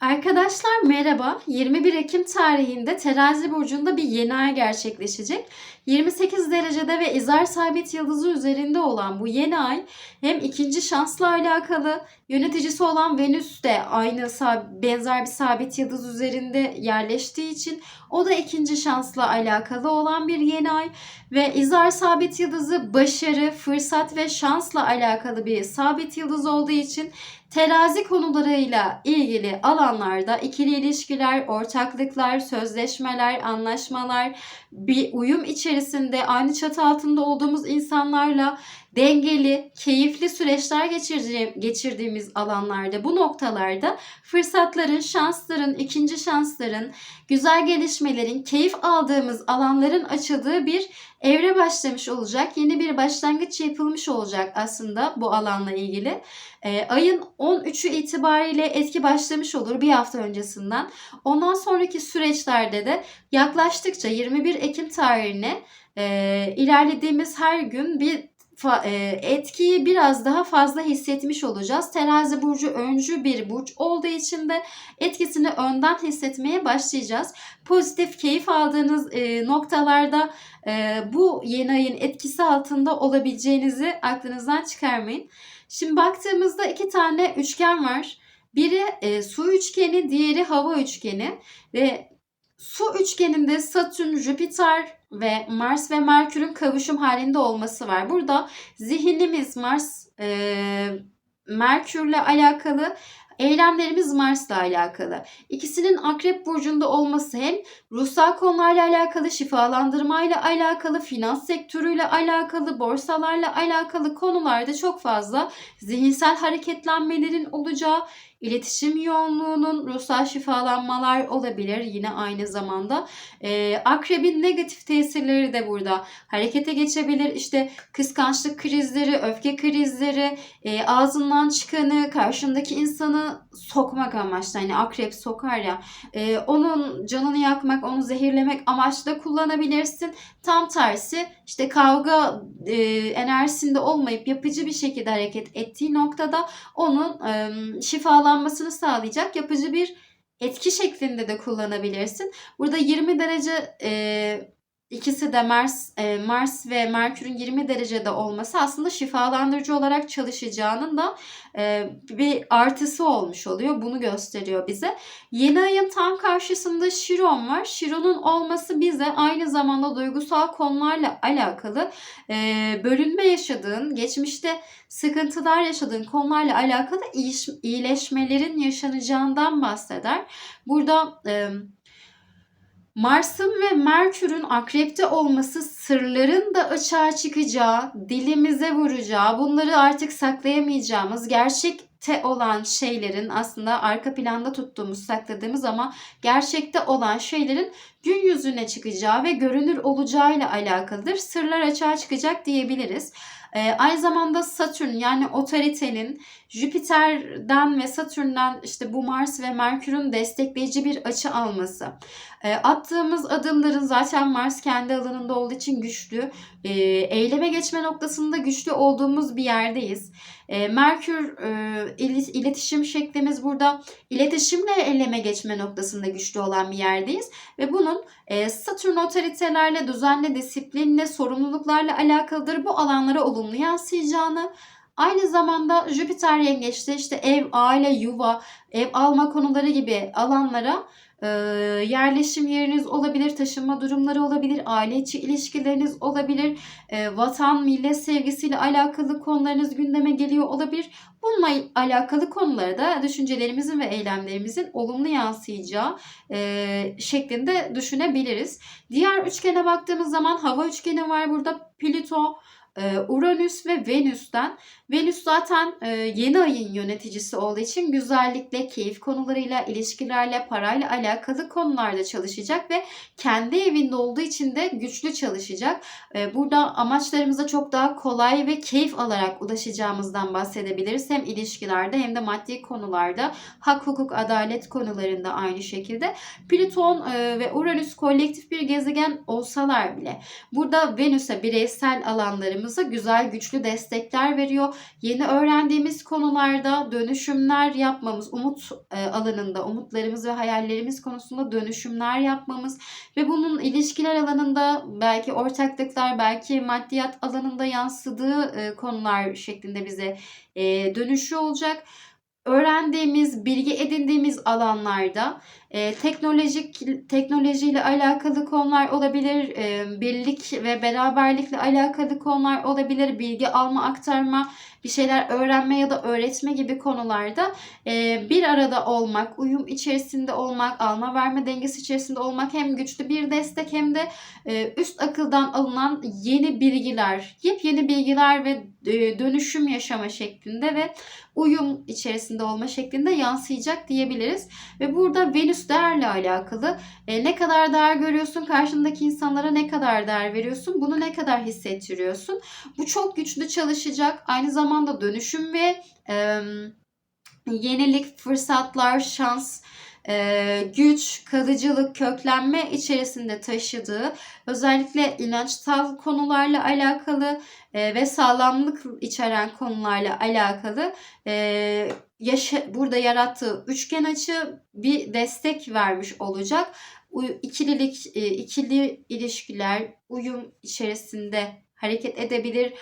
Arkadaşlar merhaba. 21 Ekim tarihinde Terazi burcunda bir yeni ay gerçekleşecek. 28 derecede ve izar sabit yıldızı üzerinde olan bu yeni ay hem ikinci şansla alakalı yöneticisi olan Venüs de aynı benzer bir sabit yıldız üzerinde yerleştiği için o da ikinci şansla alakalı olan bir yeni ay ve izar sabit yıldızı başarı, fırsat ve şansla alakalı bir sabit yıldız olduğu için terazi konularıyla ilgili alanlarda ikili ilişkiler, ortaklıklar, sözleşmeler, anlaşmalar, bir uyum içerisinde aynı çatı altında olduğumuz insanlarla dengeli, keyifli süreçler geçirdiğim, geçirdiğimiz alanlarda bu noktalarda fırsatların, şansların, ikinci şansların, güzel gelişmelerin, keyif aldığımız alanların açıldığı bir evre başlamış olacak. Yeni bir başlangıç yapılmış olacak aslında bu alanla ilgili. E, ayın 13'ü itibariyle etki başlamış olur bir hafta öncesinden. Ondan sonraki süreçlerde de yaklaştıkça 21 Ekim tarihine e, ilerlediğimiz her gün bir etkiyi biraz daha fazla hissetmiş olacağız. Terazi burcu öncü bir burç olduğu için de etkisini önden hissetmeye başlayacağız. Pozitif keyif aldığınız e, noktalarda e, bu yeni ayın etkisi altında olabileceğinizi aklınızdan çıkarmayın. Şimdi baktığımızda iki tane üçgen var. Biri e, su üçgeni, diğeri hava üçgeni ve su üçgeninde Satürn, Jüpiter ve Mars ve Merkür'ün kavuşum halinde olması var. Burada zihnimiz Mars, e, Merkür'le alakalı, eylemlerimiz Mars'la alakalı. İkisinin Akrep burcunda olması hem ruhsal konularla alakalı, şifalandırmayla alakalı, finans sektörüyle alakalı, borsalarla alakalı konularda çok fazla zihinsel hareketlenmelerin olacağı, iletişim yoğunluğunun ruhsal şifalanmalar olabilir yine aynı zamanda. Ee, akrebin negatif tesirleri de burada harekete geçebilir. İşte kıskançlık krizleri, öfke krizleri, e, ağzından çıkanı karşındaki insanı sokmak amaçlı. Hani akrep sokar ya. e, onun canını yakmak, onu zehirlemek amaçlı kullanabilirsin. Tam tersi işte kavga e, enerjisinde olmayıp yapıcı bir şekilde hareket ettiği noktada onun e, şifalanmasını sağlayacak yapıcı bir etki şeklinde de kullanabilirsin. Burada 20 derece e, ikisi de Mars, e, Mars ve Merkür'ün 20 derecede olması aslında şifalandırıcı olarak çalışacağının da e, bir artısı olmuş oluyor. Bunu gösteriyor bize. Yeni ayın tam karşısında Şiron var. Şiron'un olması bize aynı zamanda duygusal konularla alakalı e, bölünme yaşadığın, geçmişte sıkıntılar yaşadığın konularla alakalı iyileşmelerin yaşanacağından bahseder. Burada e, Mars'ın ve Merkür'ün akrepte olması sırların da açığa çıkacağı, dilimize vuracağı, bunları artık saklayamayacağımız, gerçekte olan şeylerin aslında arka planda tuttuğumuz, sakladığımız ama gerçekte olan şeylerin gün yüzüne çıkacağı ve görünür olacağıyla alakalıdır. Sırlar açığa çıkacak diyebiliriz. Ee, aynı zamanda Satürn yani otoritenin Jüpiter'den ve Satürn'den işte bu Mars ve Merkür'ün destekleyici bir açı alması. E, attığımız adımların zaten Mars kendi alanında olduğu için güçlü. E, eyleme geçme noktasında güçlü olduğumuz bir yerdeyiz. E, Merkür e, iletişim şeklimiz burada iletişimle eyleme geçme noktasında güçlü olan bir yerdeyiz. Ve bunun e, Satürn otoritelerle, düzenle, disiplinle, sorumluluklarla alakalıdır. Bu alanlara olumlu yansıyacağını Aynı zamanda Jüpiter yengeçte işte ev, aile, yuva, ev alma konuları gibi alanlara e, yerleşim yeriniz olabilir, taşınma durumları olabilir, aile içi ilişkileriniz olabilir, e, vatan, millet sevgisiyle alakalı konularınız gündeme geliyor olabilir. Bununla alakalı konuları da düşüncelerimizin ve eylemlerimizin olumlu yansıyacağı e, şeklinde düşünebiliriz. Diğer üçgene baktığımız zaman hava üçgeni var burada. Plüto, Uranüs ve Venüs'ten. Venüs zaten e, yeni ayın yöneticisi olduğu için güzellikle, keyif konularıyla, ilişkilerle, parayla alakalı konularda çalışacak ve kendi evinde olduğu için de güçlü çalışacak. E, Burada amaçlarımıza çok daha kolay ve keyif alarak ulaşacağımızdan bahsedebiliriz. Hem ilişkilerde hem de maddi konularda, hak, hukuk, adalet konularında aynı şekilde. Plüton e, ve Uranüs kolektif bir gezegen olsalar bile burada Venüs'e bireysel alanlarımız hayatımıza güzel güçlü destekler veriyor. Yeni öğrendiğimiz konularda dönüşümler yapmamız, umut e, alanında, umutlarımız ve hayallerimiz konusunda dönüşümler yapmamız ve bunun ilişkiler alanında belki ortaklıklar, belki maddiyat alanında yansıdığı e, konular şeklinde bize e, dönüşü olacak öğrendiğimiz, bilgi edindiğimiz alanlarda e, teknolojik teknolojiyle alakalı konular olabilir, e, birlik ve beraberlikle alakalı konular olabilir, bilgi alma, aktarma, bir şeyler öğrenme ya da öğretme gibi konularda e, bir arada olmak, uyum içerisinde olmak, alma verme dengesi içerisinde olmak hem güçlü bir destek hem de e, üst akıldan alınan yeni bilgiler, yepyeni bilgiler ve e, dönüşüm yaşama şeklinde ve uyum içerisinde olma şeklinde yansıyacak diyebiliriz. Ve burada Venüs değerle alakalı e, ne kadar değer görüyorsun, karşındaki insanlara ne kadar değer veriyorsun, bunu ne kadar hissettiriyorsun. Bu çok güçlü çalışacak. Aynı zamanda dönüşüm ve e, yenilik, fırsatlar, şans, e, güç, kalıcılık, köklenme içerisinde taşıdığı özellikle inançsal konularla alakalı e, ve sağlamlık içeren konularla alakalı e, burada yarattığı üçgen açı bir destek vermiş olacak. İkililik, ikili ilişkiler, uyum içerisinde hareket edebilir.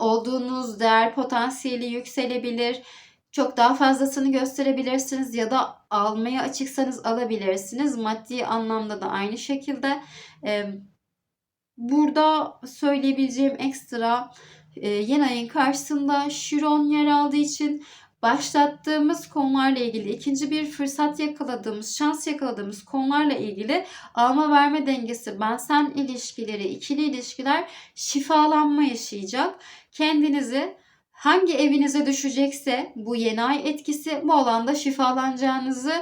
Olduğunuz değer potansiyeli yükselebilir çok daha fazlasını gösterebilirsiniz ya da almaya açıksanız alabilirsiniz. Maddi anlamda da aynı şekilde. Burada söyleyebileceğim ekstra yeni ayın karşısında Şiron yer aldığı için başlattığımız konularla ilgili ikinci bir fırsat yakaladığımız, şans yakaladığımız konularla ilgili alma verme dengesi, ben sen ilişkileri, ikili ilişkiler şifalanma yaşayacak. Kendinizi hangi evinize düşecekse bu yeni ay etkisi bu alanda şifalanacağınızı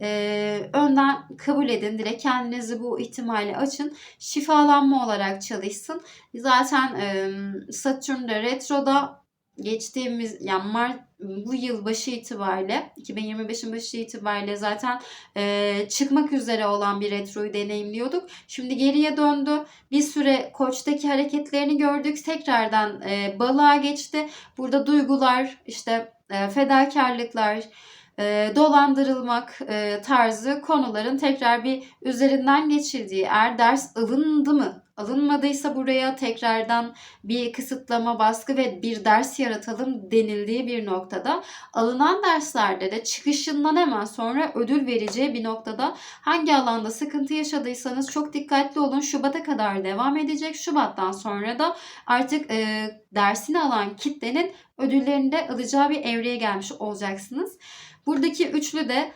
e, önden kabul edin. Direkt kendinizi bu ihtimali açın. Şifalanma olarak çalışsın. Zaten e, Satürn de retroda geçtiğimiz yani Mart bu yıl başı itibariyle 2025'in başı itibariyle zaten e, çıkmak üzere olan bir retroyu deneyimliyorduk. Şimdi geriye döndü. Bir süre koçtaki hareketlerini gördük. Tekrardan e, balığa geçti. Burada duygular işte e, fedakarlıklar e, dolandırılmak e, tarzı konuların tekrar bir üzerinden geçildiği eğer ders alındı mı alınmadıysa buraya tekrardan bir kısıtlama, baskı ve bir ders yaratalım denildiği bir noktada alınan derslerde de çıkışından hemen sonra ödül vereceği bir noktada hangi alanda sıkıntı yaşadıysanız çok dikkatli olun. Şubat'a kadar devam edecek. Şubat'tan sonra da artık e, dersini alan kitlenin ödüllerini de alacağı bir evreye gelmiş olacaksınız. Buradaki üçlü de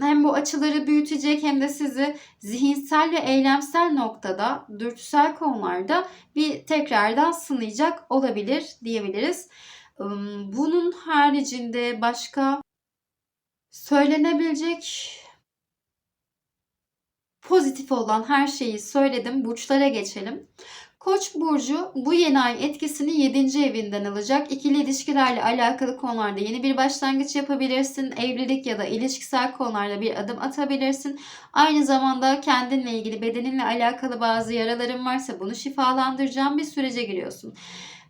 hem bu açıları büyütecek hem de sizi zihinsel ve eylemsel noktada, dürtüsel konularda bir tekrardan sınayacak olabilir diyebiliriz. Bunun haricinde başka söylenebilecek pozitif olan her şeyi söyledim. Burçlara geçelim. Koç burcu bu yeni ay etkisini 7. evinden alacak. İkili ilişkilerle alakalı konularda yeni bir başlangıç yapabilirsin. Evlilik ya da ilişkisel konularda bir adım atabilirsin. Aynı zamanda kendinle ilgili bedeninle alakalı bazı yaraların varsa bunu şifalandıracağın bir sürece giriyorsun.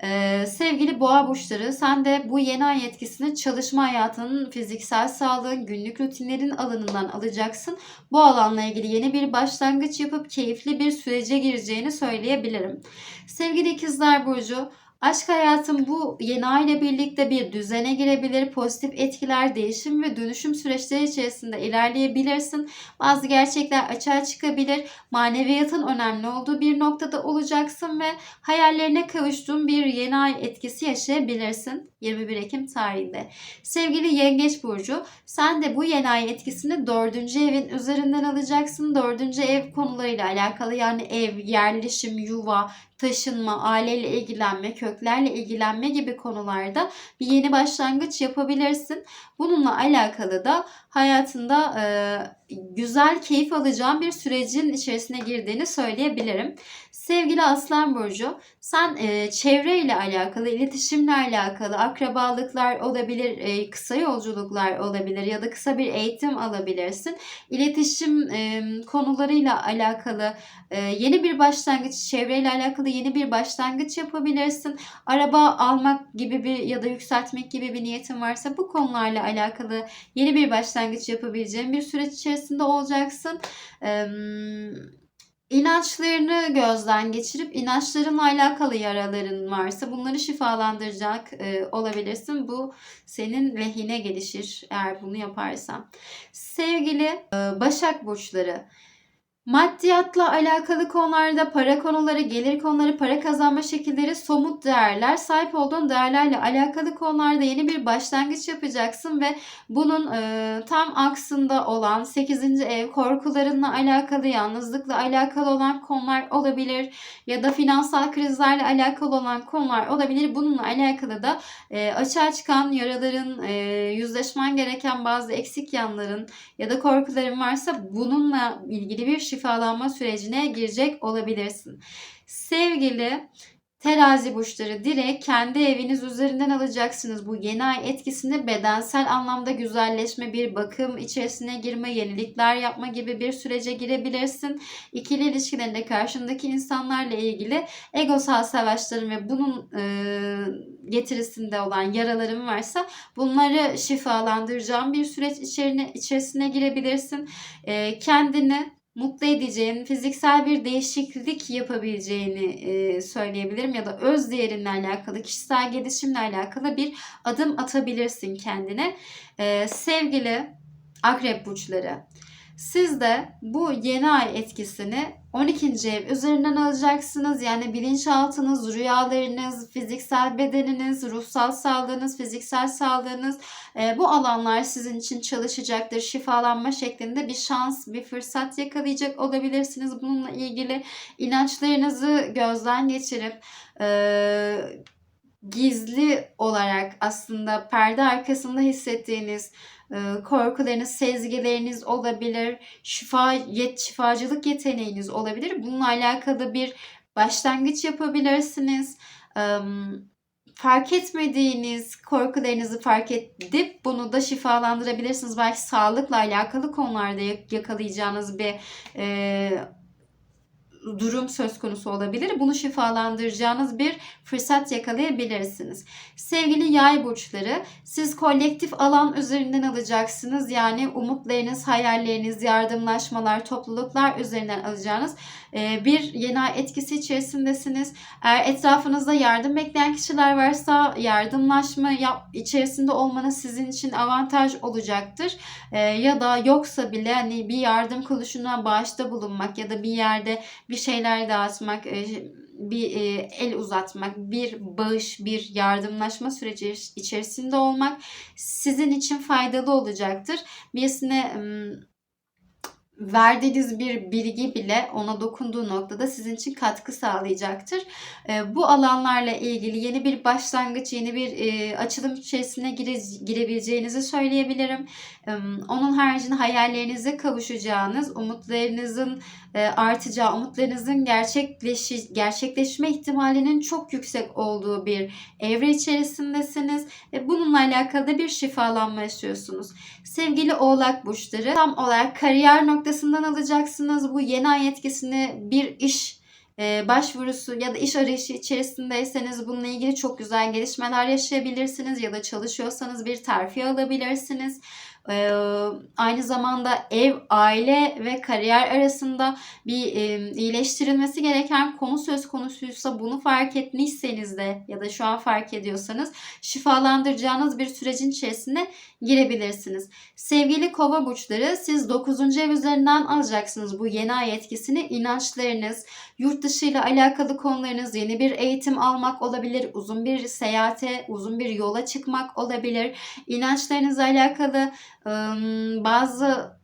Ee, sevgili boğa burçları sen de bu yeni ay etkisini çalışma hayatının fiziksel sağlığın günlük rutinlerin alanından alacaksın. Bu alanla ilgili yeni bir başlangıç yapıp keyifli bir sürece gireceğini söyleyebilirim. Sevgili ikizler burcu Aşk hayatın bu yeni ay ile birlikte bir düzene girebilir. Pozitif etkiler, değişim ve dönüşüm süreçleri içerisinde ilerleyebilirsin. Bazı gerçekler açığa çıkabilir. Maneviyatın önemli olduğu bir noktada olacaksın ve hayallerine kavuştuğun bir yeni ay etkisi yaşayabilirsin 21 Ekim tarihinde. Sevgili Yengeç Burcu, sen de bu yeni ay etkisini 4. evin üzerinden alacaksın. 4. ev konularıyla alakalı yani ev, yerleşim, yuva, taşınma, aileyle ilgilenme, köklerle ilgilenme gibi konularda bir yeni başlangıç yapabilirsin. Bununla alakalı da hayatında e, güzel, keyif alacağın bir sürecin içerisine girdiğini söyleyebilirim. Sevgili Aslan Burcu, sen e, çevreyle alakalı, iletişimle alakalı, akrabalıklar olabilir, e, kısa yolculuklar olabilir ya da kısa bir eğitim alabilirsin. İletişim e, konularıyla alakalı e, yeni bir başlangıç, çevreyle alakalı yeni bir başlangıç yapabilirsin. Araba almak gibi bir ya da yükseltmek gibi bir niyetin varsa bu konularla alakalı yeni bir başlangıç yapabileceğin bir süreç içerisinde olacaksın. Eee İnançlarını gözden geçirip inançlarınla alakalı yaraların varsa bunları şifalandıracak e, olabilirsin. Bu senin lehine gelişir eğer bunu yaparsan. Sevgili e, Başak Burçları, Maddiyatla alakalı konularda para konuları, gelir konuları, para kazanma şekilleri, somut değerler, sahip olduğun değerlerle alakalı konularda yeni bir başlangıç yapacaksın ve bunun e, tam aksında olan 8. ev korkularınla alakalı, yalnızlıkla alakalı olan konular olabilir ya da finansal krizlerle alakalı olan konular olabilir. Bununla alakalı da e, açığa çıkan yaraların, e, yüzleşmen gereken bazı eksik yanların ya da korkuların varsa bununla ilgili bir şifalanma sürecine girecek olabilirsin. Sevgili Terazi burçları direkt kendi eviniz üzerinden alacaksınız. Bu yeni ay etkisinde bedensel anlamda güzelleşme, bir bakım içerisine girme, yenilikler yapma gibi bir sürece girebilirsin. İkili ilişkilerinde karşındaki insanlarla ilgili egosal savaşların ve bunun e, getirisinde olan yaraların varsa bunları şifalandıracağın bir süreç içerine, içerisine girebilirsin. E, kendini mutlu edeceğin, fiziksel bir değişiklik yapabileceğini e, söyleyebilirim ya da öz değerinle alakalı, kişisel gelişimle alakalı bir adım atabilirsin kendine. E, sevgili akrep burçları, siz de bu yeni ay etkisini 12. ev üzerinden alacaksınız. Yani bilinçaltınız, rüyalarınız, fiziksel bedeniniz, ruhsal sağlığınız, fiziksel sağlığınız e, bu alanlar sizin için çalışacaktır. Şifalanma şeklinde bir şans, bir fırsat yakalayacak olabilirsiniz. Bununla ilgili inançlarınızı gözden geçirip e, gizli olarak aslında perde arkasında hissettiğiniz e, korkularınız, sezgileriniz olabilir, şifa, yet, şifacılık yeteneğiniz olabilir. Bununla alakalı bir başlangıç yapabilirsiniz. Fark etmediğiniz korkularınızı fark edip bunu da şifalandırabilirsiniz. Belki sağlıkla alakalı konularda yakalayacağınız bir e, durum söz konusu olabilir. Bunu şifalandıracağınız bir fırsat yakalayabilirsiniz. Sevgili yay burçları, siz kolektif alan üzerinden alacaksınız. Yani umutlarınız, hayalleriniz, yardımlaşmalar, topluluklar üzerinden alacağınız e, bir yeni ay etkisi içerisindesiniz. Eğer etrafınızda yardım bekleyen kişiler varsa yardımlaşma yap, içerisinde olmanız sizin için avantaj olacaktır. E, ya da yoksa bile hani bir yardım kuruluşuna bağışta bulunmak ya da bir yerde bir şeyler dağıtmak, e, bir el uzatmak, bir bağış, bir yardımlaşma süreci içerisinde olmak sizin için faydalı olacaktır. Birisine verdiğiniz bir bilgi bile ona dokunduğu noktada sizin için katkı sağlayacaktır. E, bu alanlarla ilgili yeni bir başlangıç, yeni bir e, açılım içerisine gire, girebileceğinizi söyleyebilirim. E, onun haricinde hayallerinize kavuşacağınız, umutlarınızın e, artacağı, umutlarınızın gerçekleşi, gerçekleşme ihtimalinin çok yüksek olduğu bir evre içerisindesiniz. Ve bununla alakalı bir şifalanma yaşıyorsunuz. Sevgili oğlak burçları tam olarak kariyer noktasından alacaksınız. Bu yeni ay etkisini bir iş e, başvurusu ya da iş arayışı içerisindeyseniz bununla ilgili çok güzel gelişmeler yaşayabilirsiniz ya da çalışıyorsanız bir terfi alabilirsiniz. Ee, aynı zamanda ev, aile ve kariyer arasında bir iyileştirilmesi gereken konu söz konusuysa bunu fark etmişseniz de ya da şu an fark ediyorsanız şifalandıracağınız bir sürecin içerisine girebilirsiniz. Sevgili kova burçları siz 9. ev üzerinden alacaksınız bu yeni ay etkisini. inançlarınız, yurt dışı ile alakalı konularınız, yeni bir eğitim almak olabilir, uzun bir seyahate, uzun bir yola çıkmak olabilir. İnançlarınızla alakalı bazı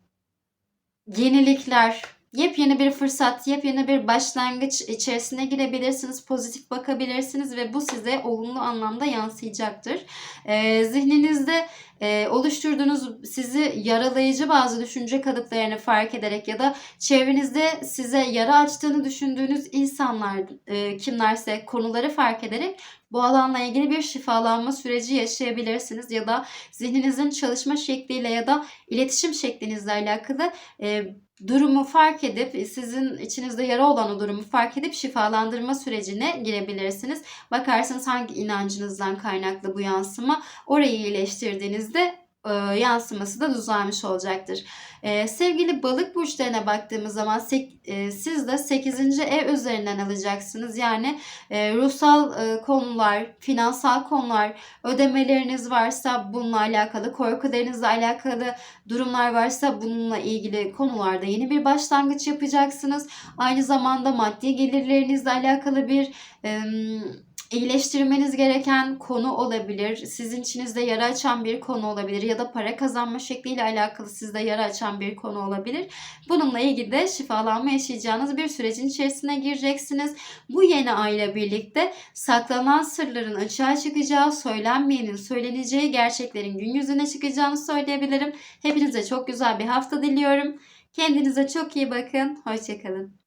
yenilikler yepyeni bir fırsat, yepyeni bir başlangıç içerisine girebilirsiniz. Pozitif bakabilirsiniz ve bu size olumlu anlamda yansıyacaktır. Ee, zihninizde e, oluşturduğunuz sizi yaralayıcı bazı düşünce kalıplarını fark ederek ya da çevrenizde size yara açtığını düşündüğünüz insanlar e, kimlerse konuları fark ederek bu alanla ilgili bir şifalanma süreci yaşayabilirsiniz ya da zihninizin çalışma şekliyle ya da iletişim şeklinizle alakalı e, durumu fark edip sizin içinizde yara olan o durumu fark edip şifalandırma sürecine girebilirsiniz. Bakarsınız hangi inancınızdan kaynaklı bu yansıma orayı iyileştirdiğinizde yansıması da düzelmiş olacaktır. E, sevgili balık burçlarına baktığımız zaman sek, e, siz de 8. ev üzerinden alacaksınız. Yani e, ruhsal e, konular, finansal konular, ödemeleriniz varsa bununla alakalı, korkularınızla alakalı durumlar varsa bununla ilgili konularda yeni bir başlangıç yapacaksınız. Aynı zamanda maddi gelirlerinizle alakalı bir e, iyileştirmeniz gereken konu olabilir. Sizin içinizde yara açan bir konu olabilir ya da para kazanma şekliyle alakalı sizde yara açan bir konu olabilir. Bununla ilgili de şifalanma yaşayacağınız bir sürecin içerisine gireceksiniz. Bu yeni ay ile birlikte saklanan sırların açığa çıkacağı, söylenmeyenin söyleneceği gerçeklerin gün yüzüne çıkacağını söyleyebilirim. Hepinize çok güzel bir hafta diliyorum. Kendinize çok iyi bakın. Hoşçakalın.